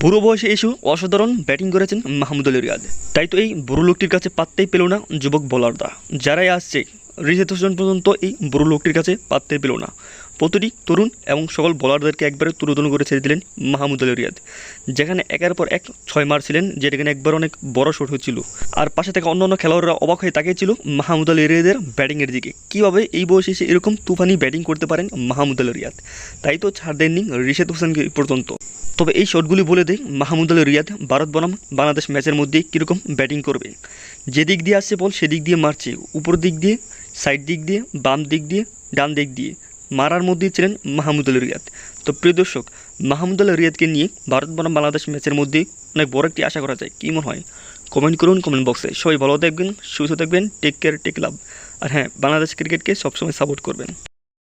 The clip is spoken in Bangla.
বুড়ো বয়সে এসেও অসাধারণ ব্যাটিং করেছেন মাহমুদুল রিয়াদ। তাই তো এই বুড়ো লোকটির কাছে পাত্তেই পেল না যুবক বোলাররা। যারাই আসছে রিজেত হোসেন পর্যন্ত এই বুড়ো লোকটির কাছে পাত্তেই পেল না। প্রতিটি তরুণ এবং সকল বোলারদেরকে একবারে তুরুদুন করে ছেড়ে দিলেন মাহমুদুল রিয়াদ, যেখানে একের পর এক ছয় মারছিলেন যেটা কিনা একবার অনেক বড় শট হচ্ছিল। আর পাশে থেকে অন্য অন্য খেলোয়াড়রা অবাক হয়ে তাকিয়েছিল মাহমুদুল রিয়াদের ব্যাটিংয়ের দিকে। কীভাবে এই বয়সে এসে এরকম তুফানি ব্যাটিং করতে পারেন মাহমুদুল রিয়াদ? তাই তো ছাড় দেননি রিশেদ হোসেনকে পর্যন্ত। তবে এই শটগুলি বলে দেয় মাহমুদুল রিয়াদ ভারত বনাম বাংলাদেশ ম্যাচের মধ্যে কীরকম ব্যাটিং করবে? যে দিক দিয়ে আসছে বল সেদিক দিয়ে মারছে, উপর দিক দিয়ে সাইড দিক দিয়ে, বাম দিক দিয়ে, ডান দিক দিয়ে। মারার মধ্যেই ছিলেন মাহমুদুল রিয়াদ। তো প্রিয় দর্শক, মাহমুদুল রিয়াদকে নিয়ে ভারত বনাম বাংলাদেশ ম্যাচের মধ্যে অনেক বড় একটি আশা করা যায়। কী মনে হয়? কমেন্ট করুন, কমেন্ট বক্সে। সবাই ভালো থাকবেন, সুস্থ থাকবেন টেক কেয়ার টেক লাভ আর হ্যাঁ বাংলাদেশ ক্রিকেটকে সবসময় সাপোর্ট করবেন।